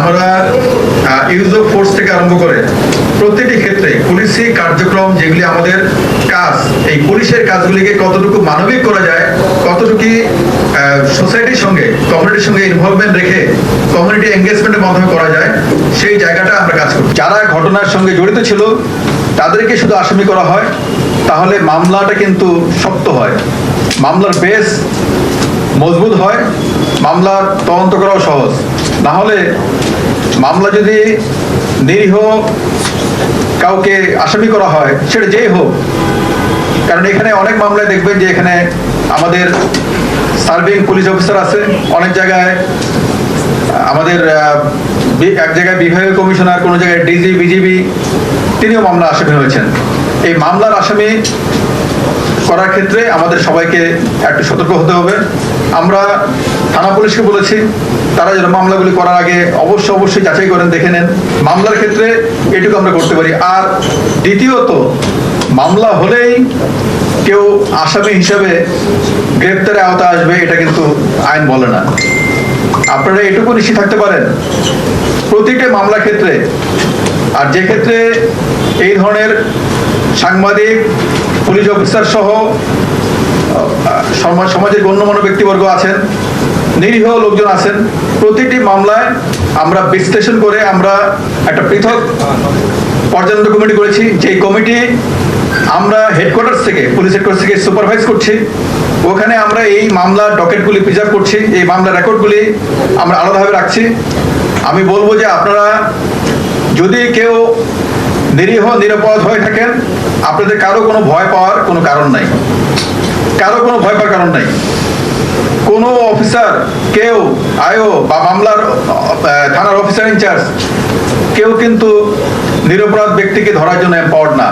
আমরা use of force থেকে আরম্ভ করে প্রতিটি ক্ষেত্রে পুলিশি কার্যক্রম যেগুলি আমাদের কাজ, এই পুলিশের কাজগুলিকে কতটুকু মানবিক করা যায়, কতটুকু সোসাইটির সঙ্গে কমিউনিটির সঙ্গে ইনভলভমেন্ট রেখে কমিউনিটি এঙ্গেজমেন্টের মাধ্যমে করা যায়, সেই জায়গাটা আমরা কাজ করি যারা ঘটনার সঙ্গে জড়িত ছিল, তাদেরকে শুধু আসামি করা হয়, তাহলে মামলাটা কিন্তু শক্ত হয়। মামলার বেস মজবুত হয়, মামলার তদন্ত করাও সহজ। না হলে মামলা যদি নিরীহ কাউকে আসামি করা হয়, সেটা যেই হোক, কারণ এখানে অনেক মামলায় দেখবেন যে এখানে আমাদের সার্ভিং পুলিশ অফিসার আছে, অনেক জায়গায়, আমাদের এক জায়গায় বিভাগীয় কমিশনার, কোনো জায়গায় ডিজি, বিজিবি, তিনিও মামলা আসামি হয়েছেন। এই মামলার আসামি করার ক্ষেত্রে আমাদের সবাইকে একটু সতর্ক হতে হবে। আমরা থানা পুলিশকে বলেছি, তারা যেন মামলাগুলি করার আগে অবশ্যই অবশ্যই যাচাই করেন, দেখে নেন। মামলার ক্ষেত্রে এটুকু আমরা করতে পারি। আর দ্বিতীয়ত, মামলা হলেই কেউ আসামি হিসাবে গ্রেপ্তারে আওতা আসবে, এটা কিন্তু আইন বলে না। আপনারা এটুকু নিশ্চিত থাকতে পারেন, প্রতিটা মামলা ক্ষেত্রে আর যে ক্ষেত্রে এই ধরনের সাংবাদিক, পুলিশ অফিসার সহ সমাজের গণ্যমান্য ব্যক্তিবর্গ আছেন, নিরীহ লোকজন আছেন, প্রতিটি মামলায় আমরা বিশ্লেষণ করে আমরা একটা পৃথক পর্যন্ত কমিটি করেছি। যে কমিটি আমরা হেডকোয়ার্টার্স থেকে, পুলিশ হেডকোয়ার্টার্স থেকে সুপারভাইজ করছি, ওখানে আমরা এই মামলার ডকেটগুলি প্রিজার্ভ করছি, এই মামলার রেকর্ডগুলি আমরা আলাদাভাবে রাখছি। আমি বলব যে আপনারা যদি কেউ নিরীহ, নিরাপদ হয়ে থাকেন, আপনাদের কারও কোনো ভয় পাওয়ার কোনো কারণ নাই। কারও কোনো ভয় পাওয়ার কারণ নাই। কোনো অফিসার, কেউ আয়ো বা মামলার থানার অফিসার ইনচার্জ, কেউ কিন্তু নিরপরাধ ব্যক্তিকে ধরার জন্য এম্পাওয়ার্ড না।